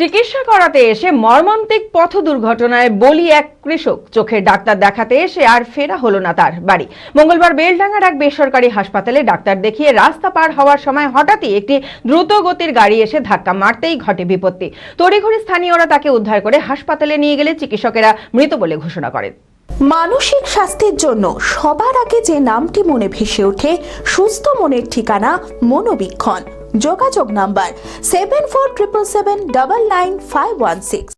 চিকিৎসা করাতে এসে মর্মান্তিক পথ দুর্ঘটনায় বলি এক কৃষক। চোখের ডাক্তার দেখাতে এসে আর ফেরা হলো না তার বাড়ি। মঙ্গলবার বেলডাঙ্গার এক বেসরকারি হাসপাতালে ডাক্তার দেখিয়ে রাস্তা পার হওয়ার সময় হঠাৎই একটি দ্রুত গতির গাড়ি এসে ধাক্কা মারতেই ঘটে বিপত্তি। তড়িঘড়ি স্থানীয়রা তাকে উদ্ধার করে হাসপাতালে নিয়ে গেলে চিকিৎসকেরা মৃত বলে ঘোষণা করেন। মানসিক স্বাস্থ্যের জন্য সবার আগে যে নামটি মনে ভেসে ওঠে, সুস্থ মনের ঠিকানা মনোবীক্ষণ। যোগাযোগ নাম্বার সেভেন ফোর ট্রিপল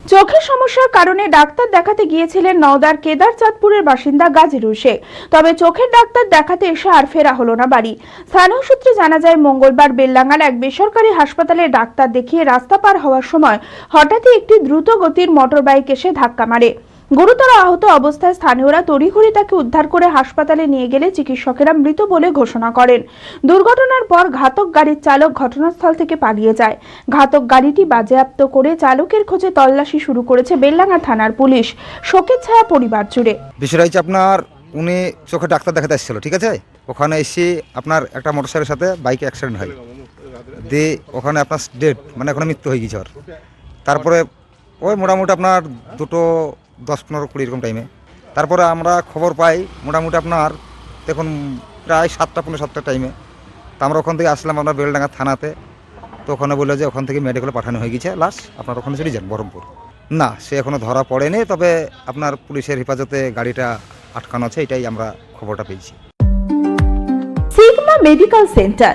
চোখের সমস্যার কারণে ডাক্তার দেখাতে গিয়েছিলেন নওদার কেদার চাঁদপুরের বাসিন্দা গাজীরুল শেখ তবে চোখের ডাক্তার দেখাতে এসে আর ফেরা হলো না বাড়ি। স্থানীয় সূত্রে জানা যায়, মঙ্গলবার বেল্লাঙ্গার এক বেসরকারি হাসপাতালে ডাক্তার দেখিয়ে রাস্তা পার হওয়ার সময় হঠাৎই একটি দ্রুত গতির মোটর বাইক এসে ধাক্কা মারে। গুরুতর আহত অবস্থায় স্থানীয়রা তড়িঘড়ি তাকে উদ্ধার করে হাসপাতালে নিয়ে গেলে চিকিৎসকেরা মৃত বলে ঘোষণা করেন। দুর্ঘটনার পর ঘাতক গাড়ির চালক ঘটনাস্থল থেকে পালিয়ে যায়। ঘাতক গাড়িটি বাজেয়াপ্ত করে চালকের খোঁজে তল্লাশি শুরু করেছে বেল্লাঙ্গা থানার পুলিশ। শোকের ছায়া পরিবার জুড়ে। বিষয়টা হচ্ছে আপনার, উনি চোখে ডাক্তার দেখাতে এসেছিল, ঠিক আছে? ওখানে এসে আপনার একটা মোটরসাইকেলের সাথে বাইকে অ্যাক্সিডেন্ট হয়। দিয়ে ওখানে আপনার ডেট মানে ওখানে মৃত্যু হয়ে গেছে তারপরে ওই মোটামুটি আপনার দুটো দশ পনেরো কুড়ি এরকম টাইমে তারপরে আমরা খবর পাই, মোটামুটি আপনার দেখুন, প্রায় সাতটা পনেরো সাতটা টাইমে তা আমরা ওখান থেকে আসলাম আপনার বেলডাঙ্গা থানাতে। তো ওখানে বলল যে ওখান থেকে মেডিকেলে পাঠানো হয়ে গেছে। লাশ আপনার ওখানে চলে যান, বহরমপুর। না, সে এখনও ধরা পড়েনি, তবে আপনার পুলিশের হেফাজতে গাড়িটা আটকানো আছে, এটাই আমরা খবরটা পেয়েছি। Sigma medical centre